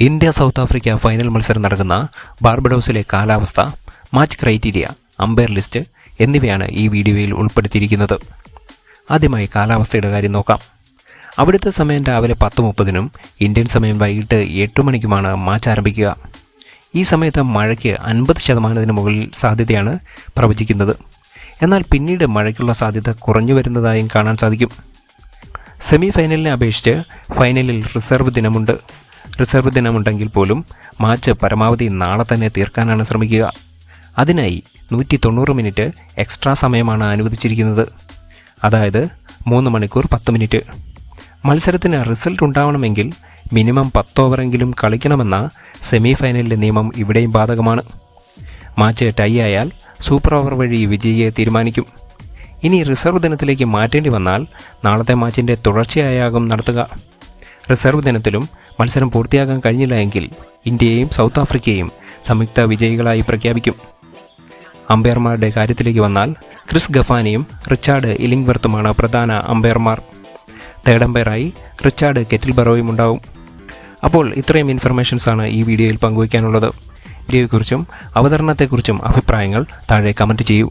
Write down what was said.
India south Africa final മത്സരം നടക്കുന്ന ബാർബഡോസിലെ കാലാവസ്ഥ മാച്ച് ക്രൈറ്റീരിയ അമ്പയർ ലിസ്റ്റ് എന്നിവയാണ് ഈ വീഡിയോയിൽ ഉൾപ്പെടുത്തിയിരിക്കുന്നത്. ആദ്യമായി കാലാവസ്ഥയുടെ കാര്യം നോക്കാം. അവിടുത്തെ സമയം രാവിലെ പത്ത് മുപ്പതിനും ഇന്ത്യൻ സമയം വൈകിട്ട് എട്ട് മണിക്കുമാണ് മാച്ച് ആരംഭിക്കുക. ഈ സമയത്ത് മഴയ്ക്ക് അൻപത് ശതമാനത്തിന് മുകളിൽ സാധ്യതയാണ് പ്രവചിക്കുന്നത്. എന്നാൽ പിന്നീട് മഴയ്ക്കുള്ള സാധ്യത കുറഞ്ഞു വരുന്നതായും കാണാൻ സാധിക്കും. സെമി ഫൈനലിനെ അപേക്ഷിച്ച് ഫൈനലിൽ റിസർവ് ദിനമുണ്ട്. റിസർവ് ദിനമുണ്ടെങ്കിൽ പോലും മാച്ച് പരമാവധി നാളെ തന്നെ തീർക്കാനാണ് ശ്രമിക്കുക. അതിനായി നൂറ്റി തൊണ്ണൂറ് മിനിറ്റ് എക്സ്ട്രാ സമയമാണ് അനുവദിച്ചിരിക്കുന്നത്. അതായത് മൂന്ന് മണിക്കൂർ പത്ത് മിനിറ്റ്. മത്സരത്തിന് റിസൾട്ട് ഉണ്ടാവണമെങ്കിൽ മിനിമം പത്ത് ഓവറെങ്കിലും കളിക്കണമെന്ന സെമി ഫൈനലിലെ നിയമം ഇവിടെയും ബാധകമാണ്. മാച്ച് ടൈ ആയാൽ സൂപ്പർ ഓവർ വഴി വിജയിയെ തീരുമാനിക്കും. ഇനി റിസർവ് ദിനത്തിലേക്ക് മാറ്റേണ്ടി വന്നാൽ നാളത്തെ മാച്ചിന്റെ തുടർച്ചയായാകും നടത്തുക. റിസർവ് ദിനത്തിലും മത്സരം പൂർത്തിയാക്കാൻ കഴിഞ്ഞില്ല എങ്കിൽ ഇന്ത്യയെയും സൗത്ത് ആഫ്രിക്കയെയും സംയുക്ത വിജയികളായി പ്രഖ്യാപിക്കും. അമ്പയർമാരുടെ കാര്യത്തിലേക്ക് വന്നാൽ ക്രിസ് ഗഫാനിയും റിച്ചാർഡ് ഇലിംഗ്വർത്തുമാണ് പ്രധാന അമ്പയർമാർ. തേർഡ് അമ്പയറായി റിച്ചാർഡ് കെറ്റിൽബറോയും ഉണ്ടാവും. അപ്പോൾ ഇത്രയും ഇൻഫർമേഷൻസാണ് ഈ വീഡിയോയിൽ പങ്കുവയ്ക്കാനുള്ളത്. വീഡിയോയെക്കുറിച്ചും അവതരണത്തെക്കുറിച്ചും അഭിപ്രായങ്ങൾ താഴെ കമന്റ് ചെയ്യൂ.